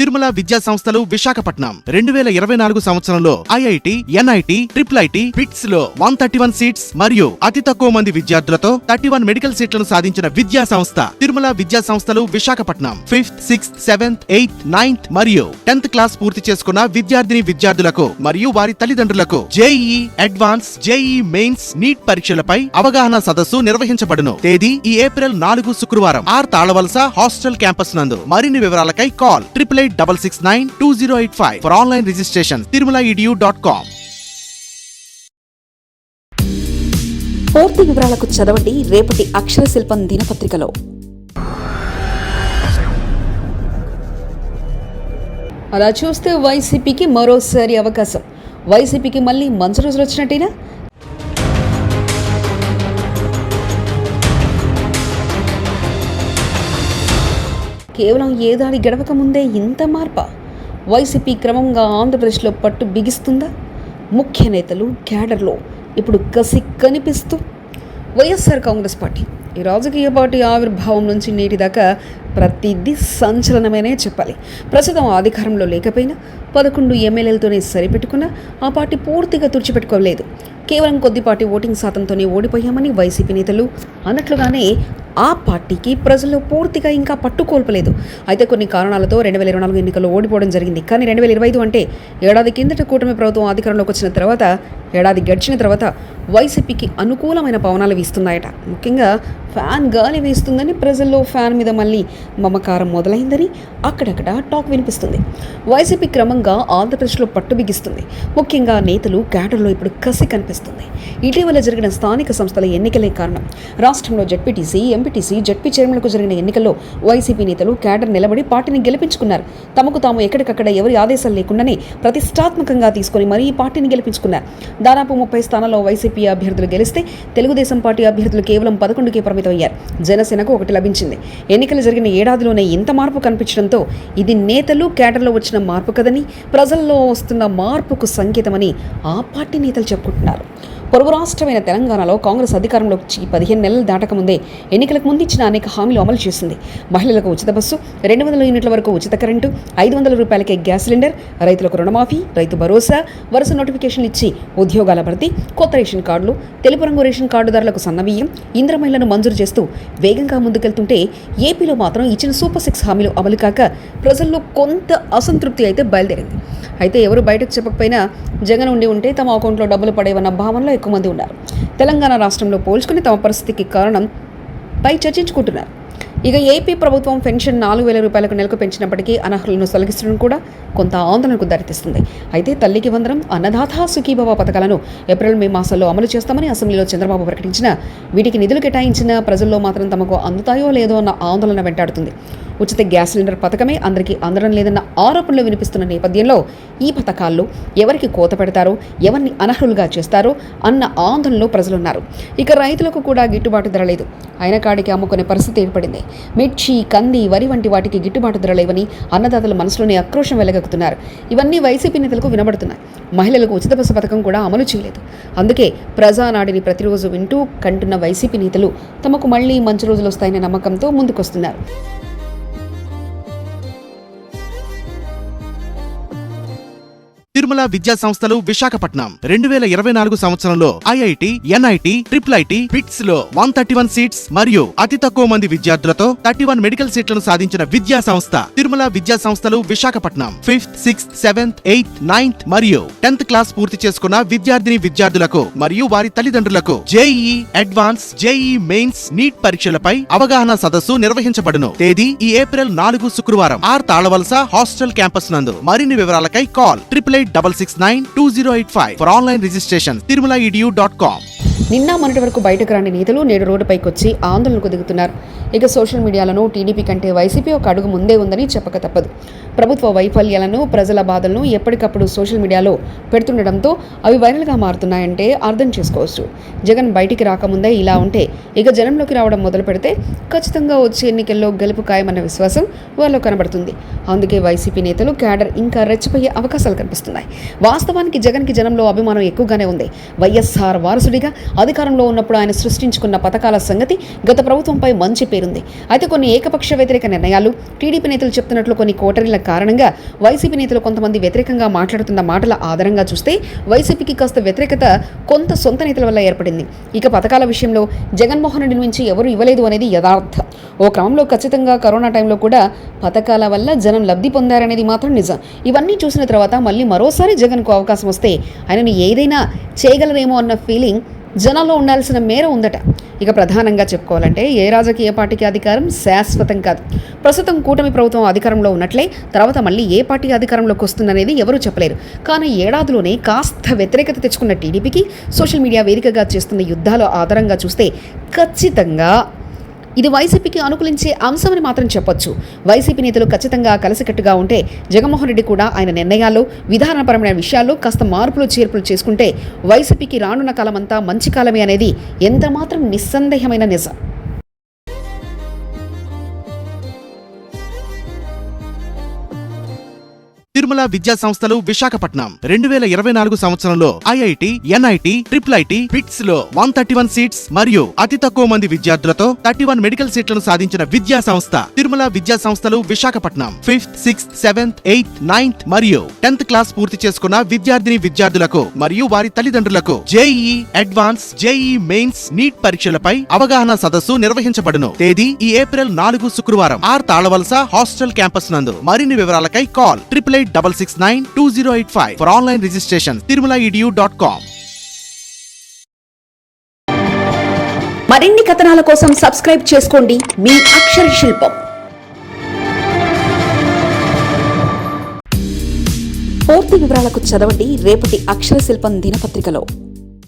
తిరుమల విద్యా సంస్థలు విశాఖపట్నం. రెండు వేల ఇరవై నాలుగు సంవత్సరంలో ఐఐటి ఎన్ఐటి ట్రిపుల్ ఐటి పిట్స్లో వన్ థర్టీ వన్ సీట్స్ మరియు అతి తక్కువ మంది విద్యార్థులతో థర్టీ వన్ మెడికల్ సీట్లను సాధించిన విద్యా సంస్థ తిరుమల విద్యా సంస్థలు Visakhapatnam. Fifth sixth seventh eighth ninth మరియు టెన్త్ క్లాస్ పూర్తి చేసుకున్న విద్యార్థిని విద్యార్థులకు మరియు వారి తల్లిదండ్రులకు JEE advance JEE mains NEET పరీక్షలపై అవగాహన సదస్సు నిర్వహించబడును. తేదీ ఈ ఏప్రిల్ నాలుగు శుక్రవారం. ఆర్ తాళవలస హాస్టల్ క్యాంపస్ నందు. మరిన్ని వివరాలకై call. Triple eight double six nine two zero eight five for online registration Tirumala edu dot com పూర్తి వివరాలకు చదవండి రేపటి అక్షర శిల్పం దినపత్రికలో. అలా చూస్తే వైసీపీకి మరోసారి అవకాశం. వైసీపీకి మళ్ళీ మంచి రోజులు వచ్చినట్టేనా? కేవలం ఏడాది గడవక ముందే ఇంత మార్ప? వైసీపీ క్రమంగా ఆంధ్రప్రదేశ్లో పట్టు బిగిస్తుందా? ముఖ్య నేతలు క్యాడర్లో ఇప్పుడు కసి కనిపిస్తూ వైఎస్ఆర్ కాంగ్రెస్ పార్టీ ఈ రాజకీయ పార్టీ ఆవిర్భావం నుంచి నేటి దాకా ప్రతిదీ సంచలనమేనే చెప్పాలి. ప్రస్తుతం అధికారంలో లేకపోయినా పదకొండు ఎమ్మెల్యేలతోనే సరిపెట్టుకున్న ఆ పార్టీ పూర్తిగా తుడిచిపెట్టుకోలేదు. కేవలం కొద్దిపాటి ఓటింగ్ శాతంతోనే ఓడిపోయామని వైసీపీ నేతలు అన్నట్లుగానే ఆ పార్టీకి ప్రజల్లో పూర్తిగా ఇంకా పట్టుకోల్పలేదు అయితే కొన్ని కారణాలతో రెండు వేల ఇరవై నాలుగు ఎన్నికల్లో ఓడిపోవడం జరిగింది. కానీ రెండు వేల ఇరవై ఐదు అంటే ఏడాది కిందట కూటమి ప్రభుత్వం అధికారంలోకి వచ్చిన తర్వాత ఏడాది గడిచిన తర్వాత వైసీపీకి అనుకూలమైన పవనాలు వీస్తున్నాయట. ముఖ్యంగా ఫ్యాన్ గాలి వీస్తుందని ప్రజల్లో ఫ్యాన్ మీద మళ్ళీ మమకారం మొదలైందని అక్కడక్కడ టాక్ వినిపిస్తుంది. వైసీపీ క్రమంగా ఆంధ్రప్రదేశ్లో పట్టు బిగిస్తుంది. ముఖ్యంగా నేతలు క్యాడర్లో ఇప్పుడు కసి కనిపిస్తుంది. ఇటీవల జరిగిన స్థానిక సంస్థల ఎన్నికలే కారణం. రాష్ట్రంలో జడ్పీటీసీ ఎంపీటీసీ జడ్పీ చైర్మన్లకు జరిగిన ఎన్నికల్లో వైసీపీ నేతలు క్యాడర్ నిలబడి పార్టీని గెలిపించుకున్నారు. తమకు తాము ఎక్కడికక్కడ ఎవరి ఆదేశాలు లేకుండానే ప్రతిష్టాత్మకంగా తీసుకొని మరీ ఈ పార్టీని గెలిపించుకున్నారు. దాదాపు ముప్పై స్థానాల్లో వైసీపీ అభ్యర్థులు గెలిస్తే తెలుగుదేశం పార్టీ అభ్యర్థులు కేవలం పదకొండుకే పరిమితమయ్యారు. జనసేనకు ఒకటి లభించింది. ఎన్నికలు జరిగిన ఏడాదిలోనే ఇంత మార్పు కనిపించడంతో ఇది నేతలు కేటర్లో వచ్చిన మార్పు కదని ప్రజల్లో వస్తున్న మార్పుకు సంకేతమని ఆ పార్టీ నేతలు చెప్పుకుంటున్నారు. పొరుగు రాష్ట్రమైన తెలంగాణలో కాంగ్రెస్ అధికారంలోకి వచ్చి పదిహేను నెలలు దాటకముందే ఎన్నికలకు ముందు ఇచ్చిన అనేక హామీలు అమలు చేసింది. మహిళలకు ఉచిత బస్సు రెండు వందల యూనిట్ల వరకు ఉచిత కరెంటు ఐదు వందల రూపాయలకే గ్యాస్ సిలిండర్ రైతులకు రుణమాఫీ రైతు భరోసా వరుస నోటిఫికేషన్లు ఇచ్చి ఉద్యోగాల భర్తీ కొత్త రేషన్ కార్డులు తెలుపు రంగు రేషన్ కార్డుదారులకు సన్నబియ్యం ఇంద్రమహిళను మంజూరు చేస్తూ వేగంగా ముందుకెళ్తుంటే ఏపీలో మాత్రం ఇచ్చిన సూపర్ సిక్స్ హామీలు అమలు కాక ప్రజల్లో కొంత అసంతృప్తి అయితే బయలుదేరింది. అయితే ఎవరు బయటకు చెప్పకపోయినా జగన్ ఉండి ఉంటే తమ అకౌంట్లో డబ్బులు పడేవన్న భావనలో ఎక్కువ మంది ఉన్నారు. తెలంగాణ రాష్ట్రంలో పోల్చుకుని తమ పరిస్థితికి కారణం పై చర్చించుకుంటున్నారు. ఇక ఏపీ ప్రభుత్వం పెన్షన్ నాలుగు వేల రూపాయలకు నెలకు పెంచినప్పటికీ అనర్హులను తొలగిస్తడం కూడా కొంత ఆందోళనకు దారితీస్తుంది. అయితే తల్లికి వందనం అన్నదాత సుఖీభవ పథకాలను ఏప్రిల్ మే మాసాల్లో అమలు చేస్తామని అసెంబ్లీలో చంద్రబాబు ప్రకటించిన వీటికి నిధులు కేటాయించిన ప్రజల్లో మాత్రం తమకు అందుతాయో లేదో అన్న ఆందోళన వెంటాడుతుంది. ఉచిత గ్యాస్ సిలిండర్ పథకమే అందరికీ అందడం లేదన్న ఆరోపణలు వినిపిస్తున్న నేపథ్యంలో ఈ పథకాల్లో ఎవరికి కోత పెడతారో ఎవరిని అనర్హులుగా చేస్తారో అన్న ఆందోళనలో ప్రజలున్నారు. ఇక రైతులకు కూడా గిట్టుబాటు ధర లేదు. అయిన కాడికి అమ్ముకునే పరిస్థితి ఏర్పడింది. మిర్చి కంది వరి వంటి వాటికి గిట్టుబాటు ధర లేవని అన్నదాతల మనసులోనే ఆక్రోషం వెలగక్కుతున్నారు. ఇవన్నీ వైసీపీ నేతలకు వినబడుతున్నాయి. మహిళలకు ఉచిత బస్సు పథకం కూడా అమలు చేయలేదు. అందుకే ప్రజానాడిని ప్రతిరోజు వింటూ కంటున్న వైసీపీ నేతలు తమకు మళ్ళీ మంచి రోజులు వస్తాయనే నమ్మకంతో ముందుకొస్తున్నారు. తిరుమల విద్యా సంస్థలు విశాఖపట్నం. రెండు వేల ఇరవై నాలుగు సంవత్సరంలో ఐఐటి ఎన్ఐటి ట్రిపుల్ ఐటి పిట్స్లో వన్ థర్టీ వన్ సీట్స్ మరియు అతి తక్కువ మంది విద్యార్థులతో థర్టీ వన్ మెడికల్ సీట్లను సాధించిన విద్యా సంస్థ తిరుమల విద్యా సంస్థలు Visakhapatnam. Fifth sixth seventh eighth ninth మరియు టెన్త్ క్లాస్ పూర్తి చేసుకున్న విద్యార్థిని విద్యార్థులకు మరియు వారి తల్లిదండ్రులకు JEE advance JEE mains NEET పరీక్షలపై అవగాహన సదస్సు నిర్వహించబడును. తేదీ ఈ ఏప్రిల్ నాలుగు శుక్రవారం. ఆర్ తాళవలస హాస్టల్ క్యాంపస్ నందు. మరిన్ని వివరాలకై call. Triple eight double six nine two zero eight five for online registration Tirumala edu dot com నిన్న మొన్నటి వరకు బయటకు రాని నేతలు నేడు రోడ్డుపైకి వచ్చి ఆందోళనకు దిగుతున్నారు. ఇక సోషల్ మీడియాలను టీడీపీ కంటే వైసీపీ ఒక అడుగు ముందే ఉందని చెప్పక తప్పదు. ప్రభుత్వ వైఫల్యాలను ప్రజల బాధలను ఎప్పటికప్పుడు సోషల్ మీడియాలో పెడుతుండడంతో అవి వైరల్గా మారుతున్నాయంటే అర్థం చేసుకోవచ్చు. జగన్ బయటికి రాకముందే ఇలా ఉంటే ఇక జనంలోకి రావడం మొదలు పెడితే ఖచ్చితంగా వచ్చే ఎన్నికల్లో గెలుపు ఖాయమన్న విశ్వాసం వాళ్ళలో కనబడుతుంది. అందుకే వైసీపీ నేతలు క్యాడర్ ఇంకా రెచ్చిపోయే అవకాశాలు కనిపిస్తున్నాయి. వాస్తవానికి జగన్కి జనంలో అభిమానం ఎక్కువగానే ఉంది. వైఎస్ఆర్ వారసుడిగా అధికారంలో ఉన్నప్పుడు ఆయన సృష్టించుకున్న పథకాల సంగతి గత ప్రభుత్వంపై మంచి పేరుంది. అయితే కొన్ని ఏకపక్ష వ్యతిరేక నిర్ణయాలు టీడీపీ నేతలు చెప్తున్నట్లు కొన్ని కోటరీల కారణంగా వైసీపీ నేతలు కొంతమంది వ్యతిరేకంగా మాట్లాడుతున్న మాటల ఆధారంగా చూస్తే వైసీపీకి కాస్త వ్యతిరేకత కొంత సొంత నేతల వల్ల ఏర్పడింది. ఇక పథకాల విషయంలో జగన్మోహన్ రెడ్డి నుంచి ఎవరు ఇవ్వలేదు అనేది యథార్థం. ఓ క్రమంలో ఖచ్చితంగా కరోనా టైంలో కూడా పథకాల వల్ల జనం లబ్ధి పొందారనేది మాత్రం నిజం. ఇవన్నీ చూసిన తర్వాత మళ్ళీ మరోసారి జగన్కు అవకాశం వస్తే ఆయనను ఏదైనా చేయగలరేమో అన్న ఫీలింగ్ జనంలో ఉండాల్సిన మేర ఉందట. ఇక ప్రధానంగా చెప్పుకోవాలంటే ఏ రాజకీయ పార్టీకి అధికారం శాశ్వతం కాదు. ప్రస్తుతం కూటమి ప్రభుత్వం అధికారంలో ఉన్నట్లే తర్వాత మళ్ళీ ఏ పార్టీ అధికారంలోకి వస్తుందనేది ఎవరూ చెప్పలేరు. కానీ ఏడాదిలోనే కాస్త వ్యతిరేకత తెచ్చుకున్న టీడీపీకి సోషల్ మీడియా వేదికగా చేస్తున్న యుద్ధాల ఆధారంగా చూస్తే ఖచ్చితంగా ఇది వైసీపీకి అనుకూలించే అంశమని మాత్రం చెప్పొచ్చు. వైసీపీ నేతలు ఖచ్చితంగా కలిసికట్టుగా ఉంటే జగన్మోహన్ రెడ్డి కూడా ఆయన నిర్ణయాల్లో విధానపరమైన విషయాల్లో కాస్త మార్పులు చేర్పులు చేసుకుంటే వైసీపీకి రానున్న కాలమంతా మంచి కాలమే అనేది ఎంతమాత్రం నిస్సందేహమైన నిజం. తిరుమల విద్యా సంస్థలు విశాఖపట్నం. రెండు వేల ఇరవై నాలుగు సంవత్సరంలో ఐఐటి ఎన్ఐటి ట్రిపుల్ ఐటి పిట్స్లో వన్ థర్టీ వన్ సీట్స్ మరియు అతి తక్కువ మంది విద్యార్థులతో థర్టీ వన్ మెడికల్ సీట్లను సాధించిన విద్యా సంస్థ తిరుమల విద్యా సంస్థలు Visakhapatnam. Fifth sixth seventh eighth ninth మరియు టెన్త్ క్లాస్ పూర్తి చేసుకున్న విద్యార్థిని విద్యార్థులకు మరియు వారి తల్లిదండ్రులకు JEE advance JEE mains NEET పరీక్షలపై అవగాహన సదస్సు నిర్వహించబడును. తేదీ ఈ ఏప్రిల్ నాలుగు శుక్రవారం. ఆర్ తాళవలస హాస్టల్ క్యాంపస్ నందు. మరిన్ని వివరాలకై call. Triple eight double six nine two zero eight five for online registration Tirumala edu dot com మరిన్ని కథనాల కోసం సబ్స్క్రైబ్ చేసుకోండి మీ అక్షర శిల్పం. పూర్తి వివరాలకు చదవండి రేపటి అక్షర శిల్పం దినపత్రికలో.